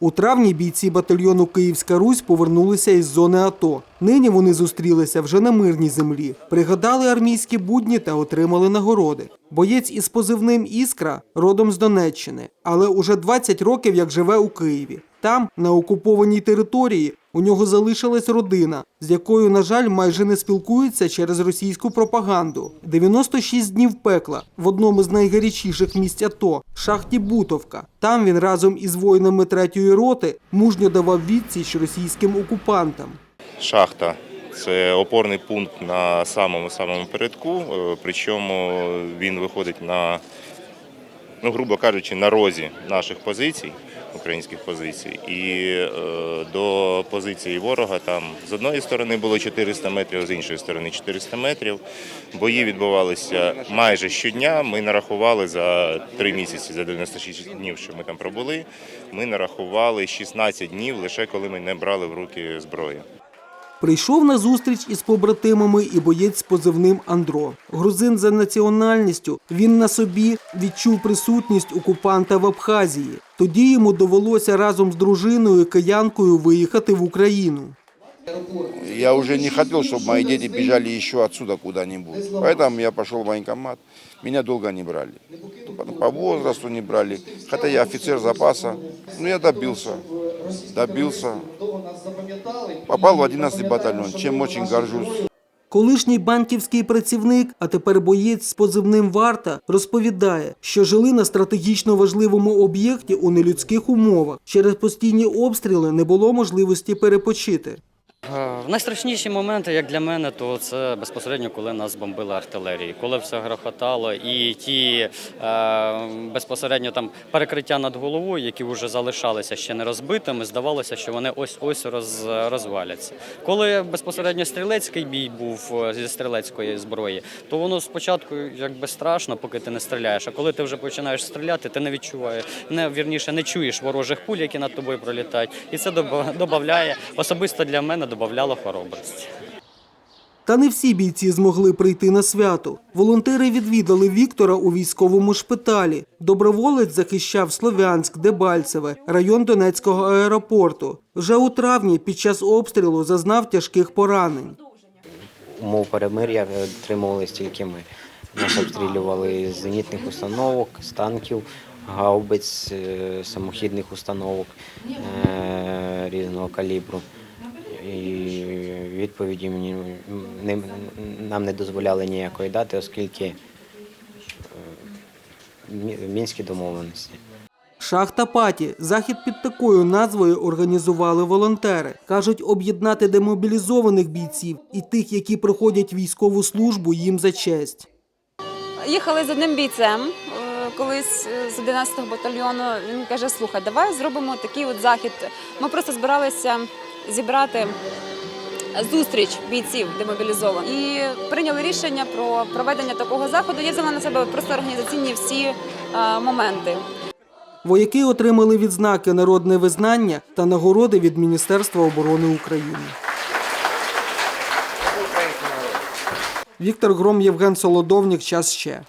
У травні бійці батальйону Київська Русь повернулися із зони АТО. Нині вони зустрілися вже на мирній землі, пригадали армійські будні та отримали нагороди. Боєць із позивним Іскра родом з Донеччини, але уже 20 років як живе у Києві. Там, на окупованій території, у нього залишилась родина, з якою, на жаль, майже не спілкуються через російську пропаганду. 96 днів пекла в одному з найгарячіших місць АТО шахті Бутовка. Там він разом із воїнами третьої роти мужньо давав відсіч російським окупантам. Шахта це опорний пункт на самому самому передку, е, причому він виходить на, ну, грубо кажучи, на розі наших позицій, українських позицій. І е, до позиції ворога там з одної сторони було 400 метрів, з іншої сторони 400 метрів. Бої відбувалися майже щодня. Ми нарахували за три місяці, за 96 днів, що ми там пробули. Ми нарахували 16 днів лише коли ми не брали в руки зброю. Прийшов на зустріч із побратимами і боєць з позивним Андро. Грузин за національністю. Він на собі відчув присутність окупанта в Абхазії. Тоді йому довелося разом з дружиною киянкою виїхати в Україну. Я уже не хотел, чтобы мои дети бежали еще отсюда куда-нибудь. Поэтому я пошел в военкомат. Меня долго не брали. По возрасту не брали. Хотя я офицер запаса. Но я добился. Добился. Попал в 11 батальон, чем очень горжусь. Колишній банківський працівник, а тепер боєць з позивним Варта, розповідає, що жили на стратегічно важливому об'єкті у нелюдських умовах. Через постійні обстріли не було можливості перепочити. Е, Найстрашніші моменти, як для мене, то це безпосередньо, коли нас бомбили артилерії, коли все грохотало, і ті е, безпосередньо там перекриття над головою, які вже залишалися ще не розбитими, здавалося, що вони ось ось роз, розваляться. Коли безпосередньо стрілецький бій був е, зі стрілецької зброї, то воно спочатку якби страшно, поки ти не стріляєш. А коли ти вже починаєш стріляти, ти не відчуваєш, не вірніше не чуєш ворожих пуль, які над тобою пролітають, і це додає особисто для мене додавало хоробрості. Та не всі бійці змогли прийти на свято. Волонтери відвідали Віктора у військовому шпиталі. Доброволець захищав Слов'янськ, Дебальцеве, район Донецького аеропорту. Вже у травні під час обстрілу зазнав тяжких поранень. умов перемир'я дотримувалися тільки ми. Нас обстрілювали з зенітних установок, з танків, гаубиць, е, самохідних установок е, різного калібру. І відповіді мені не, нам не дозволяли ніякої дати, оскільки е, мінські домовленості. Шахта Паті. Захід під такою назвою організували волонтери. Кажуть, об'єднати демобілізованих бійців і тих, які проходять військову службу, їм за честь. Їхали з одним бійцем е, колись е, з 11-го батальйону. Він каже: слухай, давай зробимо такий от захід. Ми просто збиралися зібрати зустріч бійців демобілізованих. І прийняли рішення про проведення такого заходу. Я взяла на себе просто організаційні всі е, моменти. Вояки отримали відзнаки народне визнання та нагороди від Міністерства оборони України. Віктор Гром, Євген Солодовнік. Час ще.